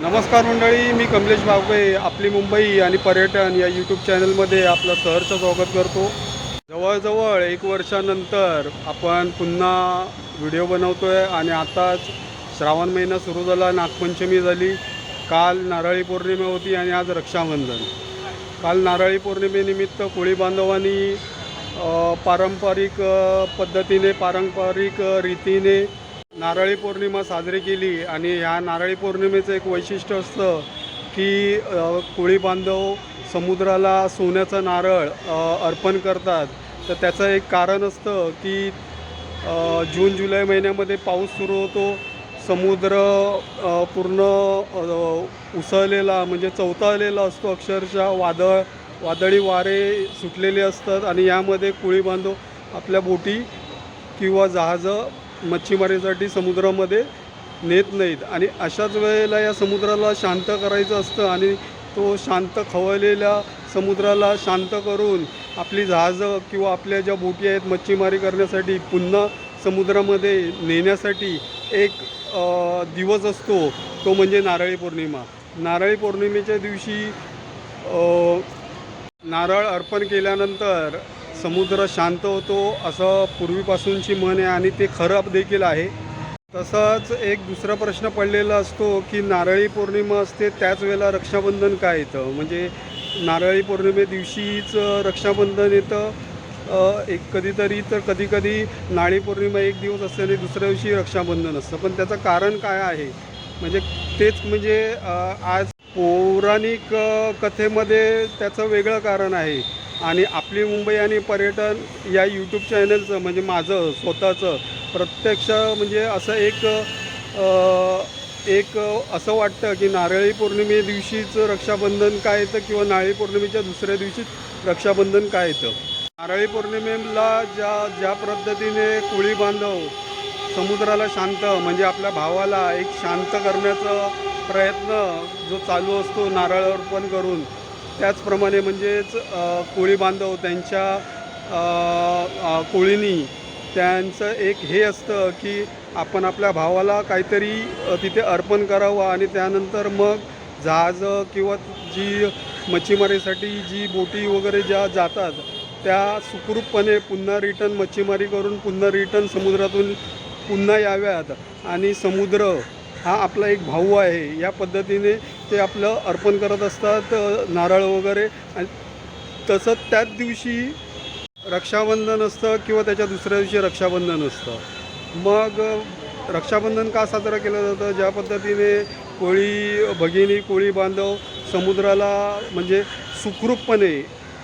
नमस्कार मंडळी मी कमलेश बागवे आपली मुंबई आणि पर्यटन या यूट्यूब चॅनलमध्ये आपलं सहर्ष स्वागत करतो. जवळजवळ एक वर्षानंतर आपण पुन्हा व्हिडिओ बनवतो आहे आणि आताच श्रावण महिना सुरू झाला नागपंचमी झाली काल नारळी पौर्णिमा होती आणि आज रक्षाबंधन. काल नारळी पौर्णिमेनिमित्त कोळी बांधवांनी पारंपरिक पद्धतीने पारंपरिक रीतीने नारळी पौर्णिमा साजरी केली आणि ह्या नारळी पौर्णिमेचं एक वैशिष्ट्य असतं की कोळी बांधव समुद्राला सोन्याचं नारळ अर्पण करतात. तर त्याचं एक कारण असतं की जून जुलै महिन्यामध्ये पाऊस सुरू होतो. समुद्र पूर्ण उसळलेला म्हणजे चवताळलेला असतो अक्षरशः. वादळ वादळी वारे सुटलेले असतात आणि यामध्ये कोळी बांधव आपल्या बोटी किंवा जहाजं मच्छीमारीसाठी समुद्रामध्ये नेत नाहीत. आणि अशाच वेळेला या समुद्राला शांत करायचं असतं आणि तो शांत खवळलेल्या समुद्राला शांत करून आपली जहाजं किंवा आपल्या ज्या बोटी आहेत मच्छीमारी करण्यासाठी पुन्हा समुद्रामध्ये नेण्यासाठी एक दिवस असतो. तो म्हणजे नारळी पौर्णिमा. नारळी पौर्णिमेच्या दिवशी नारळ अर्पण केल्यानंतर समुद्र शांत होतो असं पूर्वीपासूनची म्हण आहे आणि ते खरं देखील आहे. तसंच एक दुसरा प्रश्न पडलेला असतो की नारळी पौर्णिमा असते त्याच वेळेला रक्षाबंधन काय येतं? म्हणजे नारळी पौर्णिमे दिवशीच रक्षाबंधन येतं. एक कधीतरी तर कधीकधी नाळी पौर्णिमा एक दिवस असते आणि दुसऱ्या दिवशी रक्षाबंधन असतं. पण त्याचं कारण काय आहे? म्हणजे तेच म्हणजे आज पौराणिक कथेमध्ये त्याचं वेगळं कारण आहे. आणि आपली मुंबई आणि पर्यटन या यूट्यूब चॅनलचं म्हणजे माझं स्वतःचं प्रत्यक्ष म्हणजे असं एक एक असं वाटतं की नारळी पौर्णिमे दिवशीच रक्षाबंधन काय येतं किंवा नारळी पौर्णिमेच्या दुसऱ्या दिवशीच रक्षाबंधन काय येतं? नारळी पौर्णिमेला ज्या ज्या पद्धतीने कोळी बांधव समुद्राला शांत म्हणजे आपल्या भावाला एक शांत करण्याचा प्रयत्न जो चालू असतो नारळ अर्पण करून त्याचप्रमाणे म्हणजेच कोळी बांधव त्यांच्या कोळीनी त्यांचं एक हे असतं की आपण आपल्या भावाला काहीतरी तिथे अर्पण करावं आणि त्यानंतर मग जहाजं किंवा जी मच्छीमारीसाठी जी बोटी वगैरे ज्या जातात त्या सुखरूपपणे पुन्हा रिटर्न मच्छीमारी करून पुन्हा रिटर्न समुद्रातून पुन्हा याव्यात. आणि समुद्र हा आपला एक भाऊ आहे या पद्धतीने ते आपलं अर्पण करत असतात नारळ वगैरे. आणि तसंच त्याच दिवशी रक्षाबंधन असतं किंवा त्याच्या दुसऱ्या दिवशी रक्षाबंधन असतं. मग रक्षाबंधन का साजरं केलं जातं? ज्या पद्धतीने कोळी भगिनी कोळी बांधव समुद्राला म्हणजे सुखरूपपणे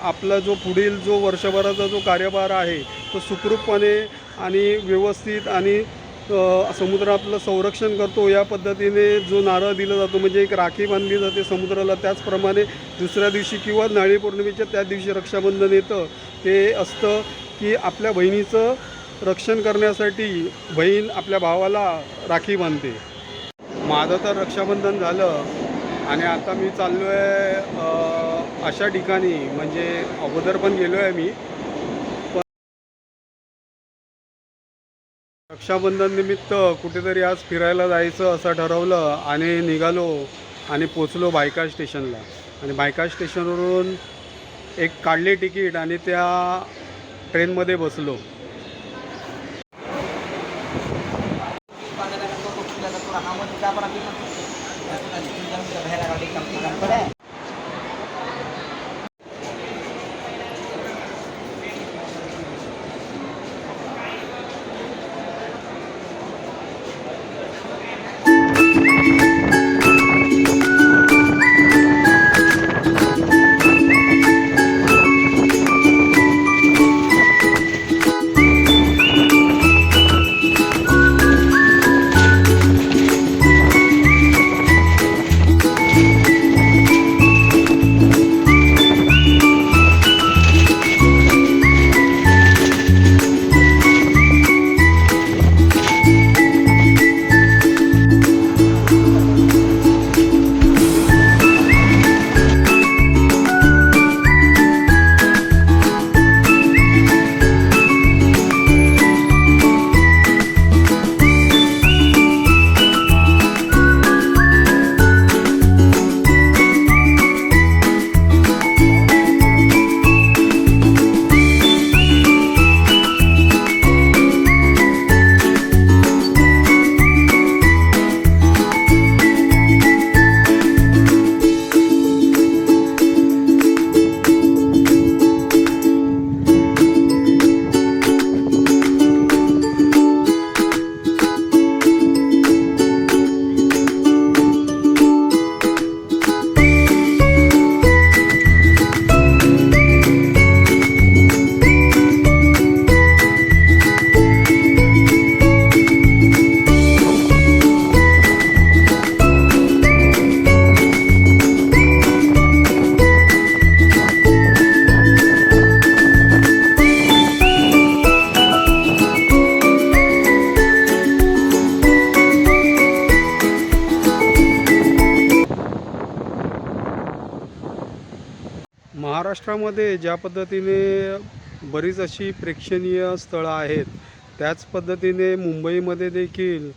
आपला जो पुढील जो वर्षभराचा जो कार्यभार आहे तो सुखरूपपणे आणि व्यवस्थित आणि समुद्रातलं समुद्र आपलं संरक्षण करतो या पद्धतीने जो नारळ दिला जातो म्हणजे एक राखी बांधली जाते समुद्राला त्याचप्रमाणे दुसऱ्या दिवशी किंवा नाळी पौर्णिमेच्या त्या दिवशी रक्षाबंधन येतं. ते असतं की आपल्या बहिणीचं रक्षण करण्यासाठी बहीण आपल्या भावाला राखी बांधते. माझं तर रक्षाबंधन झालं आणि आता मी चाललो आहे अशा ठिकाणी म्हणजे अगोदर पण गेलो आहे मी. रक्षाबंधन निमित्त कुठेतरी आज फिरायला जायचं असं ठरवलं आणि निघालो आणि पोचलो बायका स्टेशनला. आणि बायका स्टेशनवरून एक काढली तिकीट आणि त्या ट्रेनमध्ये बसलो. महाराष्ट्रामध्ये ज्या पद्धतीने बरीच अशी प्रेक्षणीय स्थळं आहेत त्याच पद्धतीने मुंबईमध्ये देखील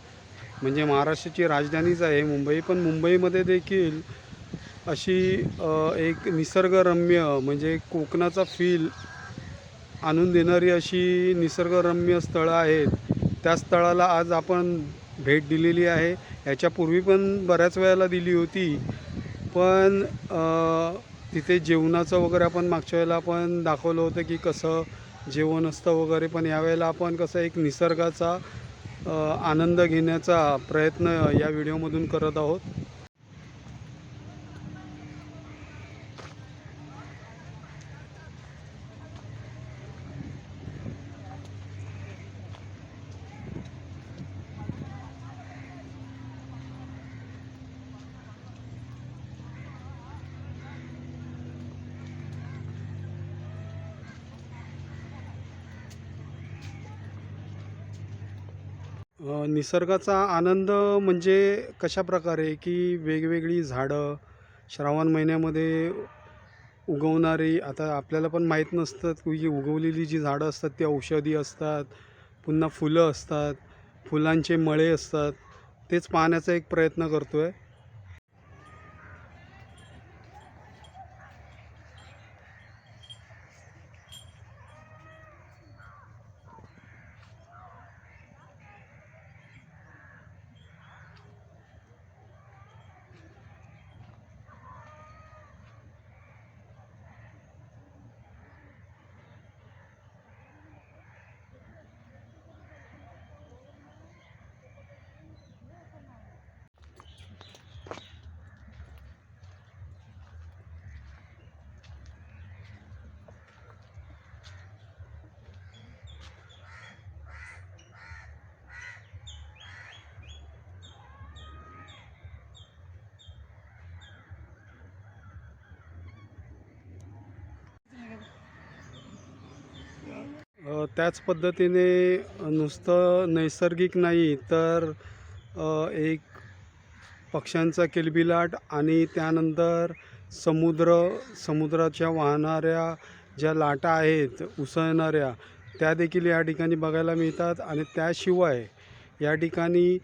म्हणजे महाराष्ट्राची राजधानीच आहे मुंबई पण मुंबईमध्ये देखील अशी एक निसर्गरम्य म्हणजे कोकणाचा फील आणून देणारी अशी निसर्गरम्य स्थळं आहेत. त्या स्थळाला आज आपण भेट दिलेली आहे. याच्यापूर्वी पण बऱ्याच वेळेला दिली होती. पण तिथे जेवणाचं वगैरे आपण मागच्या वेळेला आपण दाखवलं होतं की कसं जेवण असतं वगैरे पण यावेळेला आपण कसं एक निसर्गाचा आनंद घेण्याचा प्रयत्न या व्हिडिओमधून करत आहोत. निसर्गाचा आनंद म्हणजे कशा प्रकारे की वेगवेगळी झाडं श्रावण महिन्यामध्ये उगवणारी आता आपल्याला पण माहीत नसतं की उगवलेली जी झाडं असतात ती औषधी असतात पुन्हा फुलं असतात फुलांचे मळे असतात तेच पाहण्याचा एक प्रयत्न करतो आहे त्याच पद्धतीने नुसतं नैसर्गिक नाही तर एक पक्ष्यांचा किलबिलाट आणि त्यानंतर समुद्र समुद्राच्या वाहणाऱ्या ज्या लाटा आहेत उसळणाऱ्या त्या देखील या ठिकाणी बघायला मिळतात. आणि त्याशिवाय या ठिकाणी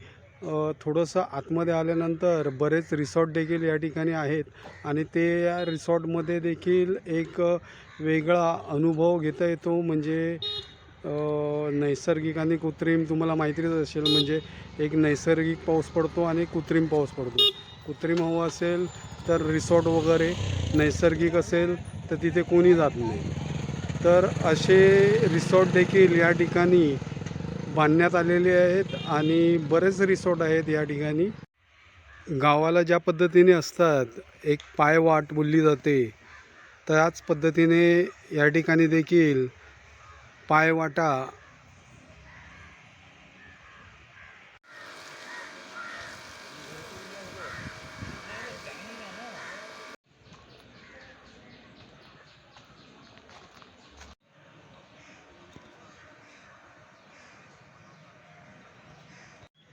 थोडंसं आतमध्ये आल्यानंतर बरेच रिसॉर्ट देखील या ठिकाणी आहेत. आणि ते या रिसॉर्टमध्ये देखील एक वेगळा अनुभव घेता येतो. म्हणजे नैसर्गिक आणि कृत्रिम तुम्हाला माहितीच असेल म्हणजे एक नैसर्गिक पाऊस पडतो आणि कृत्रिम पाऊस पडतो. कृत्रिम हवा असेल तर रिसॉर्ट वगैरे नैसर्गिक असेल तर तिथे कोणी जात नाही. तर असे रिसॉर्ट देखील या ठिकाणी बांधण्यात आलेले आहेत आणि बरेच रिसॉर्ट आहेत या ठिकाणी. गावाला ज्या पद्धतीने असतात एक पायवाट बोलली जाते त्याच पद्धतीने या ठिकाणी देखील पायवाटा.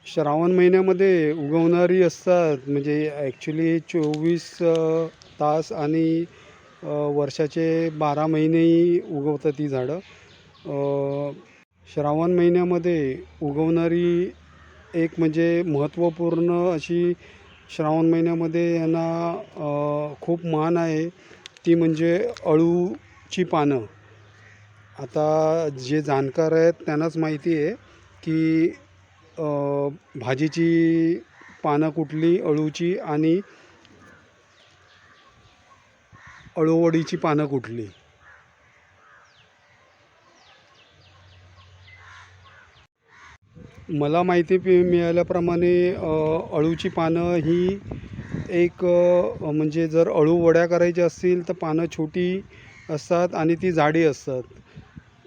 श्रावण महिन्यामध्ये उगवणारी असतात. म्हणजे ॲक्च्युली चोवीस तास आणि वर्षाचे बारा महिनेही उगवतात ती झाडं. श्रावण महिन्यामध्ये उगवणारी एक म्हणजे महत्त्वपूर्ण अशी श्रावण महिन्यामध्ये यांना खूप मान आहे. ती म्हणजे अळूची पानं. आता जे जाणकार आहेत त्यांनाच माहिती आहे की भाजीची पानं कुठली अळूची आणि अळूवडीची पानं कुठली. मला माहिती पि- मिळाल्याप्रमाणे अळूची पानं ही एक म्हणजे जर अळू वड्या करायच्या असतील तर पानं छोटी असतात आणि ती जाडी असतात.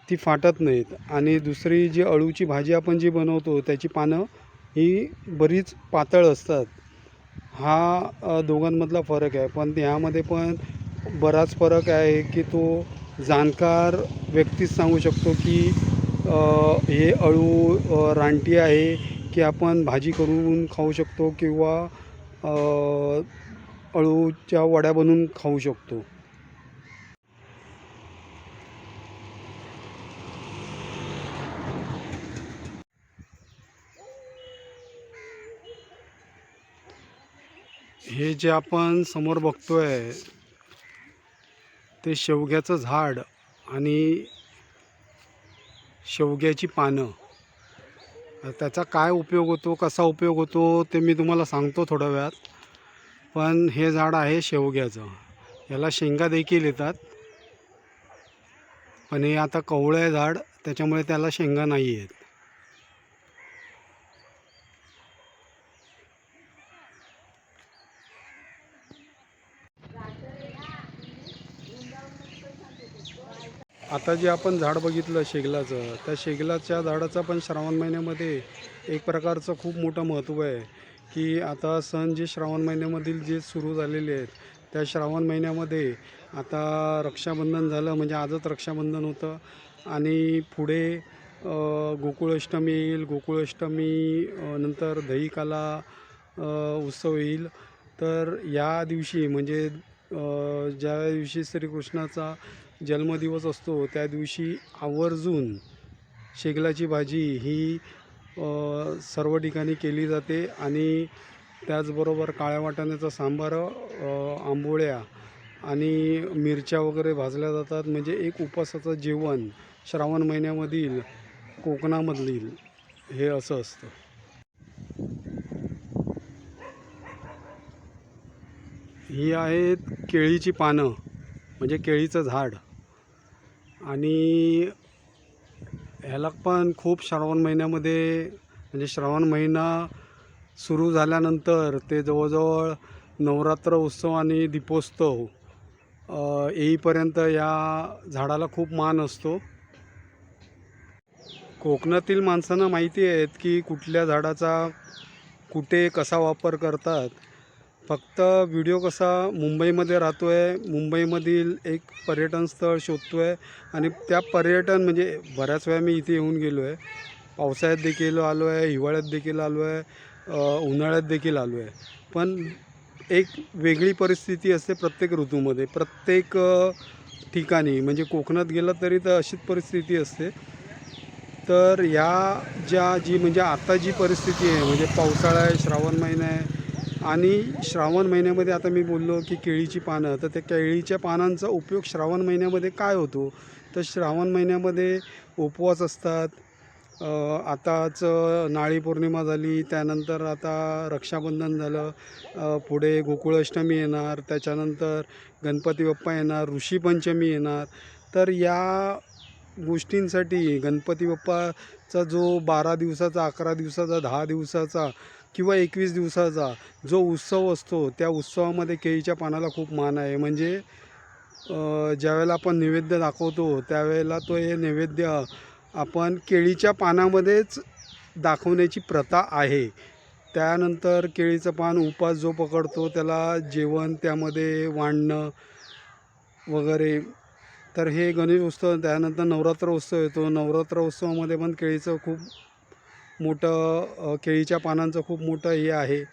ती फाटत नाहीत. आणि दुसरी जी अळूची भाजी आपण जी बनवतो त्याची पानं ही बरीच पातळ असतात. हा दोघांमधला फरक आहे. पण ह्यामध्ये पण बराच फरक आहे की तो जाणकार व्यक्तीच सांगू शकतो की हे अळू रानटी आहे की आपण भाजी करून खाऊ शकतो किंवा अळूच्या वड्या बनवून खाऊ शकतो. हे जे आपण समोर बघतोय ते शेवग्याचं झाड आणि शेवग्याची पानं. त्याचा काय उपयोग होतो कसा उपयोग होतो ते मी तुम्हाला सांगतो थोड्या वेळात. पण हे झाड आहे शेवग्याचं. याला शेंगा देखील येतात. पण हे आता कवळं आहे झाड त्याच्यामुळे त्याला शेंगा नाही आहेत आता जे आपण झाड बघितलं शेगलाचं त्या शेगलाच्या झाडाचं पण श्रावण महिन्यामध्ये एक प्रकारचं खूप मोठं महत्त्व आहे की आता सण जे श्रावण महिन्यामधील जे सुरू झालेले आहेत त्या श्रावण महिन्यामध्ये आता रक्षाबंधन झालं म्हणजे आजच रक्षाबंधन होतं. आणि पुढे गोकुळाष्टमी येईल गोकुळाष्टमी नंतर दहीकाला उत्सव येईल. तर या दिवशी म्हणजे ज्या दिवशी श्रीकृष्णाचा जन्मदिवस असतो त्या दिवशी आवर्जून शेगलाची भाजी ही सर्व ठिकाणी केली जाते आणि त्याचबरोबर काळ्या वाटाण्याचा सांबार आंबोळ्या आणि मिरच्या वगैरे भाजल्या जातात. म्हणजे एक उपवासाचं जेवण श्रावण महिन्यामधील कोकणामधील हे असं असतं. ही आहेत केळीची पानं. म्हणजे केळीचं झाड. आणि ह्याला पण खूप श्रावण महिन्यामध्ये म्हणजे श्रावण महिना सुरू झाल्यानंतर ते जवळजवळ नवरात्र उत्सव आणि दीपोत्सव येईपर्यंत या झाडाला खूप मान असतो. कोकणातील माणसांना माहिती आहेत की कुठल्या झाडाचा कुठे कसा वापर करतात. फक्त व्हिडिओ कसा मुंबईमध्ये राहतो आहे मुंबईमधील एक पर्यटन स्थळ शोधतो आहे आणि त्या पर्यटन म्हणजे बऱ्याच वेळा मी इथे येऊन गेलो आहे पावसाळ्यात देखील आलो आहे हिवाळ्यात देखील आलो आहे उन्हाळ्यात देखील आलो आहे पण एक वेगळी परिस्थिती असते प्रत्येक ऋतूमध्ये प्रत्येक ठिकाणी. म्हणजे कोकणात गेलं तरी तर अशीच परिस्थिती असते. तर या ज्या जी म्हणजे आता जी परिस्थिती आहे म्हणजे पावसाळा आहे श्रावण महिना आहे आणि श्रावण महिन्यामध्ये आता मी बोललो की केळीची पानं तर त्या केळीच्या पानांचा उपयोग श्रावण महिन्यामध्ये काय होतो? तर श्रावण महिन्यामध्ये उपवास असतात. आताच नाळी पौर्णिमा झाली त्यानंतर आता रक्षाबंधन झालं. पुढे गोकुळाष्टमी येणार त्याच्यानंतर गणपती बाप्पा येणार ऋषीपंचमी येणार. तर या गोष्टींसाठी गणपती बाप्पाचा जो बारा दिवसाचा अकरा दिवसाचा दहा दिवसाचा किंवा एकवीस दिवसाचा जो उत्सव असतो त्या उत्सवामध्ये केळीच्या पानाला खूप मान आहे. म्हणजे ज्यावेळेला आपण नैवेद्य दाखवतो त्यावेळेला तो हे नैवेद्य आपण केळीच्या पानामध्येच दाखवण्याची प्रथा आहे. त्यानंतर केळीचं पान उपास जो पकडतो त्याला जेवण त्यामध्ये वाढणं वगैरे. तर हे गणेश उत्सव त्यानंतर नवरात्र उत्सव येतो. नवरात्र उत्सवामध्ये पण केळीचं खूप मोठं केळीच्या पानांचं खूप मोठं हे आहे.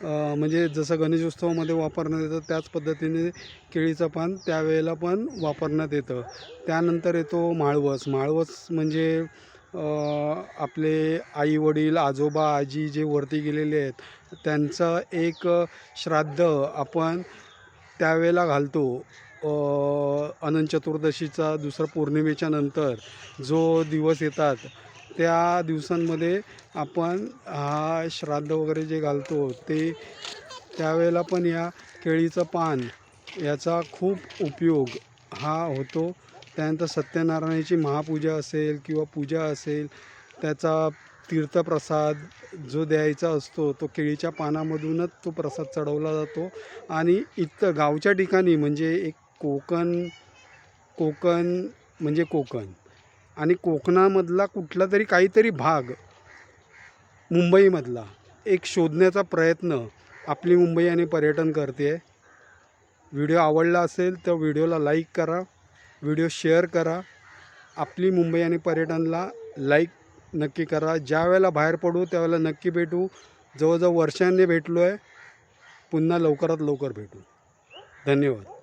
म्हणजे जसं गणेश उत्सवामध्ये वापरण्यात येतं त्याच पद्धतीने केळीचं पान त्यावेळेला पण वापरण्यात येतं. त्यानंतर येतो माळवस. माळवस म्हणजे आपले आई वडील आजोबा आजी जे वरती गेलेले आहेत त्यांचं एक श्राद्ध आपण त्यावेळेला घालतो. अनंत चतुर्दशीचा दुसरा पौर्णिमेच्या नंतर जो दिवस येतात त्या दिवसांमध्ये आपण हा श्राद्ध वगैरे जे घालतो ते त्यावेळेला पण या केळीचं पान याचा खूप उपयोग हा होतो. त्यानंतर सत्यनारायणाची महापूजा असेल किंवा पूजा असेल त्याचा तीर्थप्रसाद जो द्यायचा असतो तो केळीच्या पानामधूनच तो प्रसाद चढवला जातो. आणि इथं गावच्या ठिकाणी म्हणजे एक कोकण कोकण म्हणजे कोकण. आणि कोकणामधला कुठला तरी काहीतरी भाग मुंबईमधला एक शोधण्याचा प्रयत्न आपली मुंबई आणि पर्यटन करते. आहे व्हिडिओ आवडला असेल तर व्हिडिओला लाईक करा व्हिडिओ शेअर करा. आपली मुंबई आणि पर्यटनला लाईक नक्की करा. ज्या वेळेला बाहेर पडू त्यावेळेला नक्की भेटू. जवळजवळ वर्षांनी भेटलो आहे पुन्हा लवकरात लवकर भेटू. धन्यवाद.